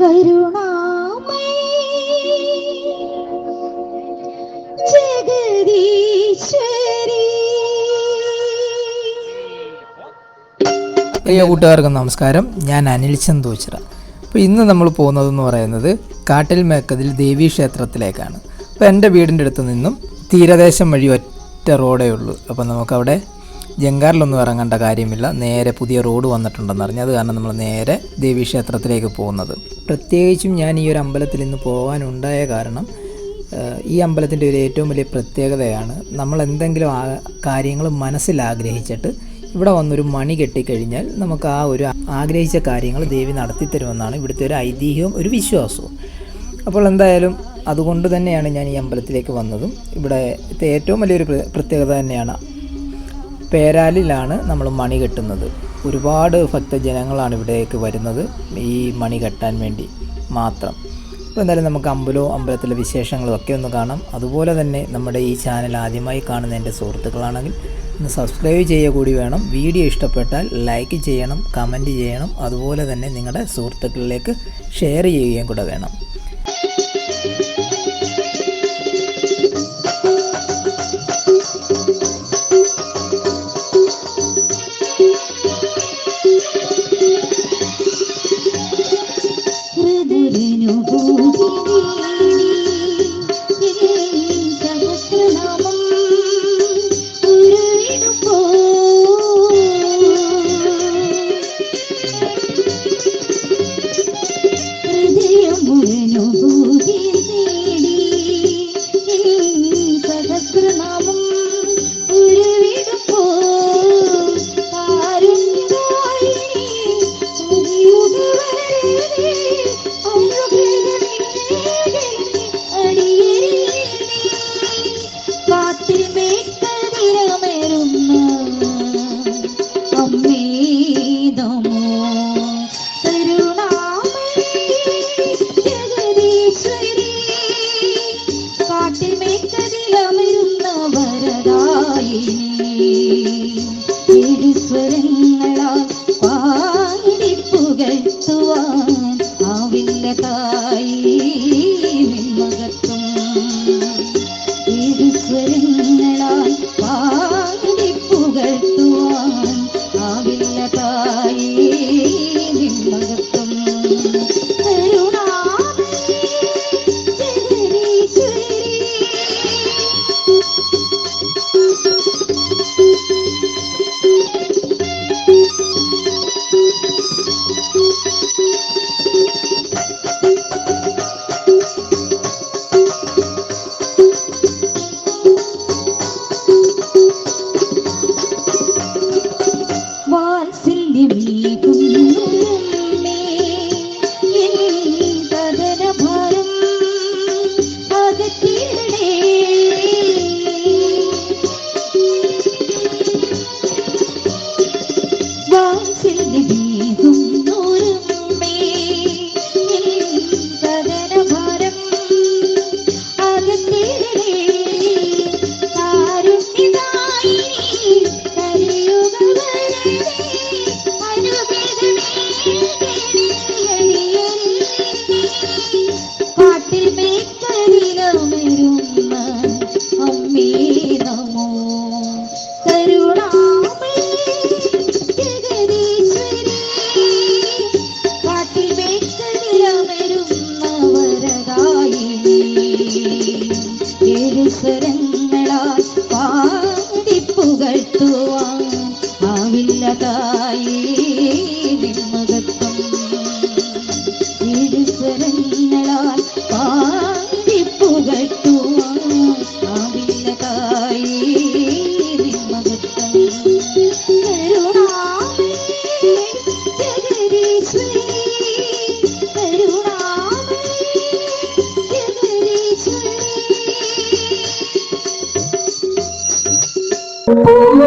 കരുണാമയി. പ്രിയ കൂട്ടുകാർക്ക് നമസ്കാരം. ഞാൻ അനിൽ ചന്തോച്ചിറ അപ്പോൾ ഇന്ന് നമ്മൾ പോകുന്നതെന്ന് പറയുന്നത് കാട്ടിൽ മേക്കതിൽ ദേവീ ക്ഷേത്രത്തിലേക്കാണ്. അപ്പോൾ എന്റെ വീടിന്റെ അടുത്ത് നിന്നും തീരദേശം വഴി ഒറ്റ റോഡേ ഉള്ളൂ. അപ്പോൾ നമുക്കവിടെ ജങ്കാറിലൊന്നും ഇറങ്ങേണ്ട കാര്യമില്ല. നേരെ പുതിയ റോഡ് വന്നിട്ടുണ്ടെന്ന് അറിഞ്ഞു. അത് കാരണം നമ്മൾ നേരെ ദേവീക്ഷേത്രത്തിലേക്ക് പോകുന്നത്. പ്രത്യേകിച്ചും ഞാൻ ഈ ഒരു അമ്പലത്തിൽ ഇന്ന് പോകാനുണ്ടായ കാരണം ഈ അമ്പലത്തിന്റെ ഒരു ഏറ്റവും വലിയ പ്രത്യേകതയാണ് നമ്മൾ എന്തെങ്കിലും കാര്യങ്ങൾ മനസ്സിൽ ആഗ്രഹിച്ചിട്ട് ഇവിടെ വന്നൊരു മണി കെട്ടിക്കഴിഞ്ഞാൽ നമുക്ക് ആ ഒരു ആഗ്രഹിച്ച കാര്യങ്ങൾ ദേവി നടത്തി നടത്തിത്തരുമെന്നാണ് ഇവിടുത്തെ ഒരു ഐതിഹ്യവും ഒരു വിശ്വാസവും. അപ്പോൾ എന്തായാലും അതുകൊണ്ട് തന്നെയാണ് ഞാൻ ഈ അമ്പലത്തിലേക്ക് വന്നതും. ഇവിടെ ഏറ്റവും വലിയൊരു പ്ര- പ്രത്യേകത തന്നെയാണ് പേരാലിലാണ് നമ്മൾ മണി കെട്ടുന്നത്. ഒരുപാട് ഭക്തജനങ്ങളാണ് ഇവിടേക്ക് വരുന്നത് ഈ മണി കെട്ടാൻ വേണ്ടി മാത്രം. അപ്പോൾ എന്തായാലും നമുക്ക് അമ്പലവും അമ്പലത്തിലെ വിശേഷങ്ങളും ഒക്കെ ഒന്ന് കാണാം. അതുപോലെ തന്നെ നമ്മുടെ ഈ ചാനൽ ആദ്യമായി കാണുന്ന എന്റെ സുഹൃത്തുക്കളാണെങ്കിൽ ഒന്ന് സബ്സ്ക്രൈബ് ചെയ്യുക കൂടി വേണം. വീഡിയോ ഇഷ്ടപ്പെട്ടാൽ ലൈക്ക് ചെയ്യണം കമന്റ് ചെയ്യണം. അതുപോലെ തന്നെ നിങ്ങളുടെ സുഹൃത്തുക്കളിലേക്ക് ഷെയർ ചെയ്യുകയും കൂടെ വേണം. for me. Pulang.